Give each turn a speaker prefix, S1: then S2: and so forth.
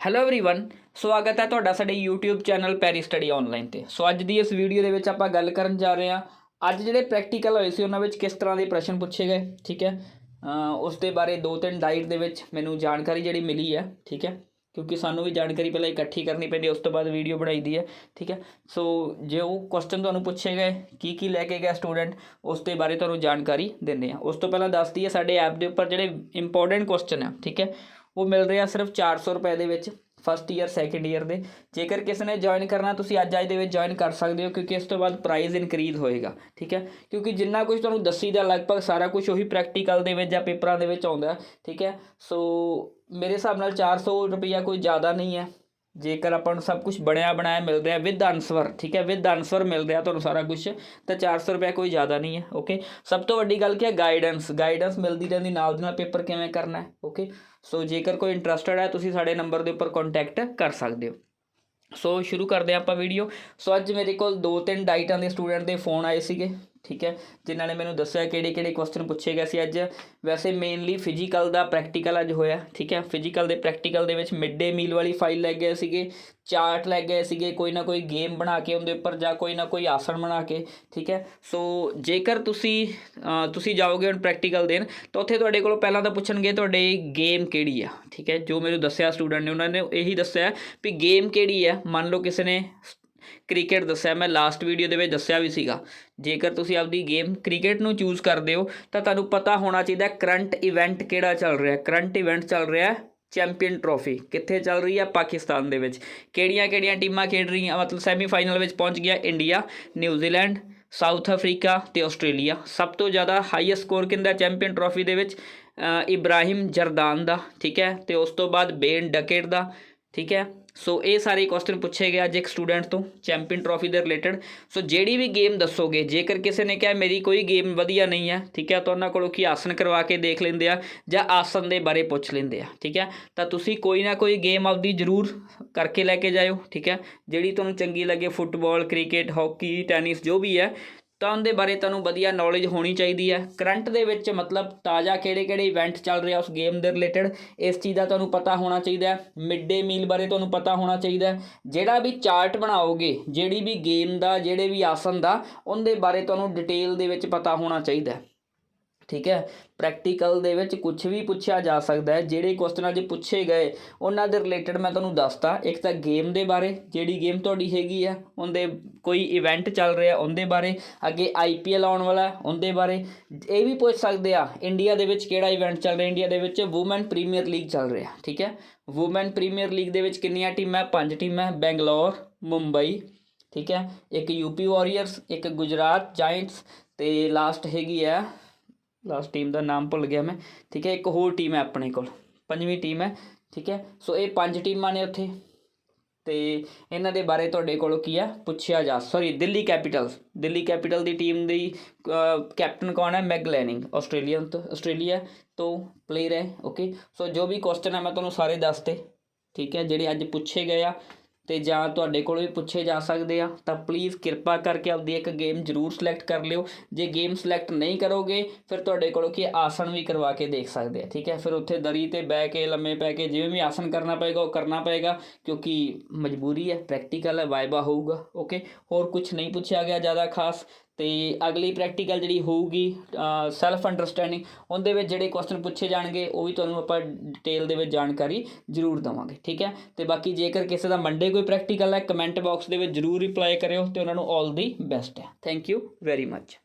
S1: Hello everyone ਸਵਾਗਤ ਹੈ ਤੁਹਾਡਾ ਸਾਡੇ YouTube channel Pari study online ਤੇ ਸੋ ਅੱਜ ਦੀ ਇਸ ਵੀਡੀਓ ਦੇ ਵਿੱਚ ਆਪਾਂ ਗੱਲ ਕਰਨ ਜਾ ਰਹੇ ਹਾਂ ਅੱਜ ਜਿਹੜੇ ਪ੍ਰੈਕਟੀਕਲ ਹੋਏ ਸੀ ਉਹਨਾਂ ਵਿੱਚ ਕਿਸ ਤਰ੍ਹਾਂ ਦੇ ਪ੍ਰਸ਼ਨ ਪੁੱਛੇ ਗਏ ਠੀਕ ਹੈ ਅਹ ਉਸ ਦੇ ਬਾਰੇ ਦੋ ਤਿੰਨ ਡਾਈਟ ਦੇ ਵਿੱਚ ਮੈਨੂੰ ਜਾਣਕਾਰੀ ਜਿਹੜੀ ਮਿਲੀ ਹੈ ਠੀਕ ਹੈ ਕਿਉਂਕਿ ਸਾਨੂੰ ਵੀ ਜਾਣਕਾਰੀ ਪਹਿਲਾਂ ਇਕੱਠੀ ਕਰਨੀ ਪੈਂਦੀ ਹੈ ਉਸ ਤੋਂ ਬਾਅਦ ਵੀਡੀਓ ਬਣਾਈਦੀ ਹੈ ਠੀਕ ਹੈ ਸੋ ਜੇ ਉਹ ਕੁਐਸਚਨ ਤੁਹਾਨੂੰ ਪੁੱਛੇ ਗਏ ਕੀ ਕੀ ਲੈ ਕੇ ਗਿਆ ਸਟੂਡੈਂਟ ਉਸ ਦੇ ਬਾਰੇ ਤੁਹਾਨੂੰ ਜਾਣਕਾਰੀ ਦਿੰਦੇ ਆ ਉਸ ਤੋਂ ਪਹਿਲਾਂ ਦੱਸਦੀ ਹੈ ਸਾਡੇ ਐਪ ਦੇ ਉੱਪਰ ਜਿਹੜੇ ਇੰਪੋਰਟੈਂਟ ਕੁਐਸਚਨ ਆ ਠੀਕ ਹੈ ਉਹ ਮਿਲ ਰਿਹਾ ਸਿਰਫ 400 ਰੁਪਏ ਦੇ ਵਿੱਚ ਫਸਟ ਈਅਰ ਸੈਕੰਡ ਈਅਰ ਦੇ। ਜੇਕਰ ਕਿਸੇ ਨੇ ਜੁਆਇਨ ਕਰਨਾ, ਤੁਸੀਂ ਅੱਜ ਅੱਜ ਦੇ ਵਿੱਚ ਜੁਆਇਨ ਕਰ ਸਕਦੇ ਹੋ, ਕਿਉਂਕਿ ਇਸ ਤੋਂ ਬਾਅਦ ਪ੍ਰਾਈਸ ਇਨਕਰੀਜ਼ ਹੋਏਗਾ, ਠੀਕ ਹੈ? ਕਿਉਂਕਿ ਜਿੰਨਾ ਕੁਝ ਤੁਹਾਨੂੰ ਦੱਸੀ ਦਾ ਲਗਭਗ ਸਾਰਾ ਕੁਝ ਉਹੀ ਪ੍ਰੈਕਟੀਕਲ ਦੇ ਵਿੱਚ ਜਾਂ ਪੇਪਰਾਂ ਦੇ ਵਿੱਚ ਆਉਂਦਾ, ਠੀਕ ਹੈ? ਸੋ ਮੇਰੇ ਹਿਸਾਬ ਨਾਲ 400 ਰੁਪਈਆ ਕੋਈ ਜ਼ਿਆਦਾ ਨਹੀਂ ਹੈ। ਜੇਕਰ ਆਪਾਂ ਨੂੰ ਸਭ ਕੁਝ ਬਣਿਆ ਬਣਾਇਆ ਮਿਲ ਰਿਹਾ ਵਿਦ ਆਨਸਰ ਠੀਕ ਹੈ ਵਿਦ ਆਨਸਰ ਮਿਲ ਰਿਹਾ ਤੁਹਾਨੂੰ ਸਾਰਾ ਕੁਝ ਤਾਂ 400 ਰੁਪਏ ਕੋਈ ਜ਼ਿਆਦਾ ਨਹੀਂ ਹੈ ਓਕੇ ਸਭ ਤੋਂ ਵੱਡੀ ਗੱਲ ਕੀ ਹੈ? ਗਾਈਡੈਂਸ ਗਾਈਡੈਂਸ ਮਿਲਦੀ ਰਹਿੰਦੀ ਨਾਲ ਦੀ ਨਾਲ ਪੇਪਰ ਕਿਵੇਂ ਕਰਨਾ ਹੈ ਓਕੇ ਸੋ ਜੇਕਰ ਕੋਈ ਇੰਟਰਸਟਿਡ ਹੈ, ਤੁਸੀਂ ਸਾਡੇ ਨੰਬਰ ਦੇ ਉੱਪਰ ਕੰਟੈਕਟ ਕਰ ਸਕਦੇ ਹੋ। ਸੋ ਸ਼ੁਰੂ ਕਰਦੇ ਹਾਂ ਆਪਾਂ ਵੀਡੀਓ ਸੋ ਅੱਜ ਮੇਰੇ ਕੋਲ ਦੋ ਤਿੰਨ ਡਾਈਟਾਂ ਦੇ ਸਟੂਡੈਂਟ ਦੇ ਫੋਨ ਆਏ ਸੀਗੇ। ਠੀਕ ਹੈ ਜਿਨ੍ਹਾਂ ਨੇ ਮੈਨੂੰ ਦੱਸਿਆ ਕਿਹੜੇ ਕਿਹੜੇ ਕੁਐਸਚਨ ਪੁੱਛੇ ਗਏ ਸੀ ਅੱਜ। ਵੈਸੇ ਮੇਨਲੀ ਫਿਜ਼ੀਕਲ ਦਾ ਪ੍ਰੈਕਟੀਕਲ ਅੱਜ ਹੋਇਆ, ਠੀਕ ਹੈ ਫਿਜ਼ੀਕਲ ਦੇ ਪ੍ਰੈਕਟੀਕਲ ਦੇ ਵਿੱਚ ਮਿਡ ਡੇ ਮੀਲ ਵਾਲੀ ਫਾਈਲ ਲੈ ਗਏ ਸੀਗੇ ਚਾਰਟ ਲੈ ਗਏ ਸੀਗੇ, ਕੋਈ ਨਾ ਕੋਈ ਗੇਮ ਬਣਾ ਕੇ ਉਹਦੇ ਉੱਪਰ ਜਾਂ ਕੋਈ ਨਾ ਕੋਈ ਆਸਣ ਬਣਾ ਕੇ, ਠੀਕ ਹੈ। ਸੋ ਜੇਕਰ ਤੁਸੀਂ ਤੁਸੀਂ ਜਾਓਗੇ ਹੁਣ ਪ੍ਰੈਕਟੀਕਲ ਦੇਣ, ਤਾਂ ਉੱਥੇ ਤੁਹਾਡੇ ਕੋਲੋਂ ਪਹਿਲਾਂ ਤਾਂ ਪੁੱਛਣਗੇ ਤੁਹਾਡੇ ਗੇਮ ਕਿਹੜੀ ਆ, ਠੀਕ ਹੈ, ਜੋ ਮੈਨੂੰ ਦੱਸਿਆ ਸਟੂਡੈਂਟ ਨੇ, ਉਹਨਾਂ ਨੇ ਇਹੀ ਦੱਸਿਆ ਵੀ ਗੇਮ ਕਿਹੜੀ ਆ, ਮੰਨ ਲਓ ਕਿਸੇ ਨੇ ਕ੍ਰਿਕਟ ਦੱਸਿਆ, ਮੈਂ ਲਾਸਟ ਵੀਡੀਓ ਦੇ ਵਿੱਚ ਦੱਸਿਆ ਵੀ ਸੀਗਾ। ਜੇਕਰ ਤੁਸੀਂ ਆਪਦੀ ਗੇਮ ਕ੍ਰਿਕਟ ਨੂੰ ਚੂਜ਼ ਕਰਦੇ ਹੋ, ਤਾਂ ਤੁਹਾਨੂੰ ਪਤਾ ਹੋਣਾ ਚਾਹੀਦਾ ਕਰੰਟ ਇਵੈਂਟ ਕਿਹੜਾ ਚੱਲ ਰਿਹਾ ਕਰੰਟ ਇਵੈਂਟ ਚੱਲ ਰਿਹਾ ਚੈਂਪੀਅਨ ਟਰੋਫੀ ਕਿੱਥੇ ਚੱਲ ਰਹੀ ਹੈ? ਪਾਕਿਸਤਾਨ ਦੇ ਵਿੱਚ। ਕਿਹੜੀਆਂ ਕਿਹੜੀਆਂ ਟੀਮਾਂ ਖੇਡ ਰਹੀਆਂ? ਮਤਲਬ ਸੈਮੀਫਾਈਨਲ ਵਿੱਚ ਪਹੁੰਚ ਗਿਆ India New Zealand South Africa ਤੇ ਆਸਟ੍ਰੇਲੀਆ। ਸਭ ਤੋਂ ਜ਼ਿਆਦਾ ਹਾਈਐਸਟ ਸਕੋਰ ਕਿੰਦਾ ਚੈਂਪੀਅਨ ਟਰੋਫੀ ਦੇ ਵਿੱਚ ਇਬਰਾਹਿਮ ਜਰਦਾਨ ਦਾ, ਠੀਕ ਹੈ? ਤੇ ਉਸ ਤੋਂ ਬਾਅਦ ਬੇਨ ਡਕੇਟ ਦਾ ਠੀਕ ਹੈ? ਸੋ ਇਹ ਸਾਰੇ ਕੁਐਸਚਨ ਪੁੱਛੇ ਗਏ ਅੱਜ ਇੱਕ ਸਟੂਡੈਂਟ ਤੋਂ ਚੈਂਪੀਅਨ ਟਰੋਫੀ ਦੇ ਰਿਲੇਟਡ ਸੋ ਜਿਹੜੀ ਵੀ ਗੇਮ ਦੱਸੋਗੇ, ਜੇਕਰ ਕਿਸੇ ਨੇ ਕਿਹਾ ਮੇਰੀ ਕੋਈ ਗੇਮ ਵਧੀਆ ਨਹੀਂ ਹੈ, ਠੀਕ ਹੈ, ਤਾਂ ਉਹਨਾਂ ਕੋਲੋਂ ਕੀ ਆਸਨ ਕਰਵਾ ਕੇ ਦੇਖ ਲੈਂਦੇ ਆ ਜਾਂ ਆਸਨ ਦੇ ਬਾਰੇ ਪੁੱਛ ਲੈਂਦੇ ਆ, ਠੀਕ ਹੈ? ਤਾਂ ਤੁਸੀਂ ਕੋਈ ਨਾ ਕੋਈ ਗੇਮ ਆਪਦੀ ਜ਼ਰੂਰ ਕਰਕੇ ਲੈ ਕੇ ਜਾਇਓ, ਠੀਕ ਹੈ? ਜਿਹੜੀ ਤੁਹਾਨੂੰ ਚੰਗੀ ਲੱਗੇ, ਫੁੱਟਬਾਲ, ਕ੍ਰਿਕਟ, ਹਾਕੀ, ਟੈਨਿਸ, ਜੋ ਵੀ ਹੈ ਤਾਂ ਉਹਦੇ ਬਾਰੇ ਤੁਹਾਨੂੰ ਵਧੀਆ ਨੌਲੇਜ ਹੋਣੀ ਚਾਹੀਦੀ ਹੈ। ਕਰੰਟ ਦੇ ਵਿੱਚ ਮਤਲਬ ਤਾਜ਼ਾ ਕਿਹੜੇ ਕਿਹੜੇ ਇਵੈਂਟ ਚੱਲ ਰਿਹਾ ਉਸ ਗੇਮ ਦੇ ਰਿਲੇਟਡ ਇਸ ਚੀਜ਼ ਦਾ ਤੁਹਾਨੂੰ ਪਤਾ ਹੋਣਾ ਚਾਹੀਦਾ ਹੈ। ਮਿਡ ਡੇ ਮੀਲ ਬਾਰੇ ਤੁਹਾਨੂੰ ਪਤਾ ਹੋਣਾ ਚਾਹੀਦਾ ਹੈ। ਜਿਹੜਾ ਵੀ ਚਾਰਟ ਬਣਾਓਗੇ, ਜਿਹੜੀ ਵੀ ਗੇਮ ਦਾ, ਜਿਹੜੇ ਵੀ ਆਸਨ ਦਾ, ਉਹਦੇ ਬਾਰੇ ਤੁਹਾਨੂੰ ਡਿਟੇਲ ਦੇ ਵਿੱਚ ਪਤਾ ਹੋਣਾ ਚਾਹੀਦਾ ਹੈ। ਠੀਕ ਹੈ? ਪ੍ਰੈਕਟੀਕਲ ਦੇ ਵਿੱਚ ਕੁਝ ਵੀ ਪੁੱਛਿਆ ਜਾ ਸਕਦਾ ਹੈ। ਜਿਹੜੇ ਕੁਐਸਚਨ ਅੱਜ ਪੁੱਛੇ ਗਏ, ਉਹਨਾਂ ਦੇ ਰਿਲੇਟਡ ਮੈਂ ਤੁਹਾਨੂੰ ਦੱਸਤਾ। ਇੱਕ ਤਾਂ ਗੇਮ ਦੇ ਬਾਰੇ, ਜਿਹੜੀ ਗੇਮ ਤੁਹਾਡੀ ਹੈਗੀ ਆ, ਉਹਦੇ ਕੋਈ ਇਵੈਂਟ ਚੱਲ ਰਿਹਾ ਉਹਦੇ ਬਾਰੇ, ਅੱਗੇ ਆਈਪੀਐਲ ਆਉਣ ਵਾਲਾ ਉਹਦੇ ਬਾਰੇ। ਇਹ ਵੀ ਪੁੱਛ ਸਕਦੇ ਆ ਇੰਡੀਆ ਦੇ ਵਿੱਚ ਕਿਹੜਾ ਇਵੈਂਟ ਚੱਲ ਰਿਹਾ? ਇੰਡੀਆ ਦੇ ਵਿੱਚ ਵੂਮਨ ਪ੍ਰੀਮੀਅਰ ਲੀਗ ਚੱਲ ਰਿਹਾ, ਠੀਕ ਹੈ? ਵੂਮਨ ਪ੍ਰੀਮੀਅਰ ਲੀਗ ਦੇ ਵਿੱਚ ਕਿੰਨੀਆਂ ਟੀਮਾਂ ਪੰਜ ਟੀਮਾਂ ਬੈਂਗਲੌਰ ਮੁੰਬਈ ਠੀਕ ਹੈ? ਇੱਕ ਯੂਪੀ ਵਾਰੀਅਰਸ ਇੱਕ ਗੁਜਰਾਤ ਜਾਇੰਟਸ ਤੇ ਲਾਸਟ ਹੈਗੀ ਆ ਲਾਸਟ ਟੀਮ ਦਾ ਨਾਮ ਭੁੱਲ ਗਿਆ ਮੈਂ। ਠੀਕ ਹੈ, ਇੱਕ ਹੋਰ ਟੀਮ ਹੈ ਆਪਣੇ ਕੋਲ। ਪੰਜਵੀਂ ਟੀਮ ਹੈ। ਠੀਕ ਹੈ ਸੋ ਇਹ ਪੰਜ ਟੀਮਾਂ ਨੇ ਉੱਥੇ। ਤੇ ਇਹਨਾਂ ਦੇ ਬਾਰੇ ਤੁਹਾਡੇ ਕੋਲੋਂ ਕੀ ਆ ਪੁੱਛਿਆ ਜਾ sorry Delhi capitals Delhi capital ਦੀ ਟੀਮ ਦੀ ਕੈਪਟਨ ਕੌਣ ਹੈ? ਮੈਗ ਲੈਨਿੰਗ ਆਸਟ੍ਰੇਲੀਅਨ ਤੋਂ ਆਸਟ੍ਰੇਲੀਆ ਤੋਂ ਪਲੇਅਰ ਹੈ ਓਕੇ ਸੋ ਜੋ ਵੀ ਕੁਐਸਚਨ ਹੈ, ਮੈਂ ਤੁਹਾਨੂੰ ਸਾਰੇ ਦੱਸਤੇ। ਠੀਕ ਹੈ, ਜਿਹੜੇ ਅੱਜ ਪੁੱਛੇ ਗਏ ਆ ਤੇ ਜਾਂ ਤੁਹਾਡੇ ਕੋਲੋਂ ਵੀ ਪੁੱਛੇ ਜਾ ਸਕਦੇ ਆ, ਤਾਂ ਪਲੀਜ਼ ਕਿਰਪਾ ਕਰਕੇ ਆਪਦੀ ਇੱਕ ਗੇਮ ਜ਼ਰੂਰ ਸਿਲੈਕਟ ਕਰ ਲਿਓ। ਜੇ ਗੇਮ ਸਿਲੈਕਟ ਨਹੀਂ ਕਰੋਗੇ, ਫਿਰ ਤੁਹਾਡੇ ਕੋਲੋਂ ਕੀ ਆਸਣ ਵੀ ਕਰਵਾ ਕੇ ਦੇਖ ਸਕਦੇ ਆ, ਠੀਕ ਹੈ? ਫਿਰ ਉੱਥੇ ਦਰੀ ਤੇ ਬਹਿ ਕੇ, ਲੰਮੇ ਪੈ ਕੇ ਜਿਵੇਂ ਵੀ ਆਸਣ ਕਰਨਾ ਪਏਗਾ, ਉਹ ਕਰਨਾ ਪਏਗਾ, ਕਿਉਂਕਿ ਮਜਬੂਰੀ ਹੈ ਪ੍ਰੈਕਟੀਕਲ ਹੈ ਵਾਇਬਾ ਹੋਊਗਾ ਓਕੇ ਹੋਰ ਕੁਝ ਨਹੀਂ ਪੁੱਛਿਆ ਗਿਆ ਜ਼ਿਆਦਾ ਖਾਸ ਤੇ ਅਗਲੀ ਪ੍ਰੈਕਟੀਕਲ ਜਿਹੜੀ ਹੋਊਗੀ ਸੈਲਫ ਅੰਡਰਸਟੈਂਡਿੰਗ ਉਹਦੇ ਵਿੱਚ ਜਿਹੜੇ ਕੁਐਸਚਨ ਪੁੱਛੇ ਜਾਣਗੇ, ਉਹ ਵੀ ਤੁਹਾਨੂੰ ਆਪਾਂ ਡਿਟੇਲ ਦੇ ਵਿੱਚ ਜਾਣਕਾਰੀ ਜ਼ਰੂਰ ਦਵਾਂਗੇ, ਠੀਕ ਹੈ? ਤੇ ਬਾਕੀ ਜੇਕਰ ਕਿਸੇ ਦਾ ਮੰਡੇ ਕੋਈ ਪ੍ਰੈਕਟੀਕਲ ਹੈ ਕਮੈਂਟ ਬਾਕਸ ਦੇ ਵਿੱਚ ਜ਼ਰੂਰ ਰਿਪਲਾਈ ਕਰਿਓ ਤੇ ਉਹਨਾਂ ਨੂੰ 올 ਦੀ ਬੈਸਟ ਹੈ। Thank you very much